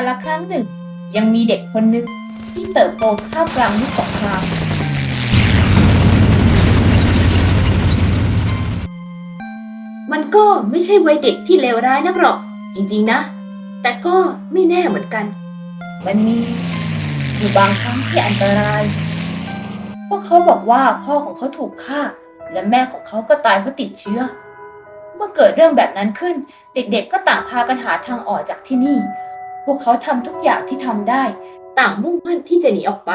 าลครั้งหนึ่ง ยังมีเด็กคนหนึ่งที่เติบโตข้ามกลางยุคสงครามมันก็ไม่ใช่วัยเด็กที่เลวร้ายนักหรอก จริง ๆ นะ แต่ก็ไม่แน่เหมือนกัน มันมีอยู่บางครั้งที่อันตรายพวกเขาบอกว่าพ่อของเขาถูกฆ่า และแม่ของเขาก็ตายเพราะติดเชื้อ เมื่อเกิดเรื่องแบบนั้นขึ้น เด็กๆก็ต่างพากันหาทางออกจากที่นี่ พวกเขาทำทุกอย่างที่ทำได้ ต่างมุ่งมั่นที่จะหนีออกไป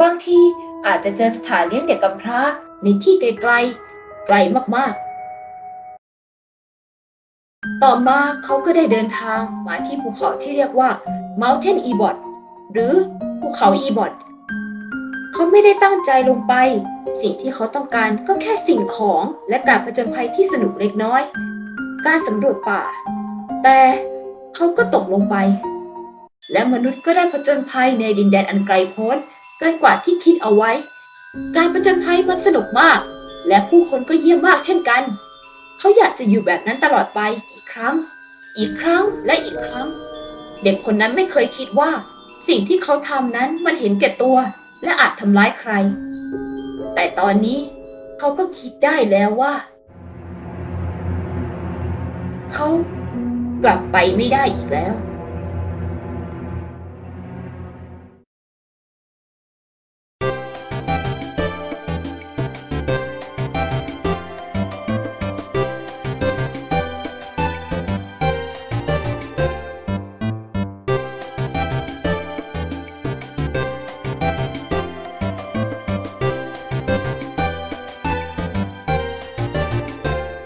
บางทีอาจจะเจอสถานเลี้ยงเด็กกำพร้าในที่ไกลๆไกลมากๆ ต่อมาเขาก็ได้เดินทางมาที่ภูเขาที่เรียกว่า Mountain Ebot หรือภูเขาอีบอดเขาไม่ได้ตั้งใจลงไป สิ่งที่เขาต้องการก็แค่สิ่งของและการผจญภัยที่สนุกเล็กน้อย การสำรวจป่า แต่ เขาก็ตกลงไป และมนุษย์ก็ได้ผจญภัยในดินแดนอันไกลโพ้นเกินกว่าที่คิดเอาไว้ การผจญภัยมันสนุกมาก และผู้คนก็เยี่ยมมากเช่นกัน เขาอยากจะอยู่แบบนั้นตลอดไปอีกครั้ง อีกครั้งและอีกครั้ง เด็กคนนั้นไม่เคยคิดว่า สิ่งที่เขาทำนั้นมันเห็นแก่ตัว และอาจทำร้ายใคร แต่ตอนนี้เขาก็คิดได้แล้วว่า เขา กลับไปไม่ได้อีกแล้ว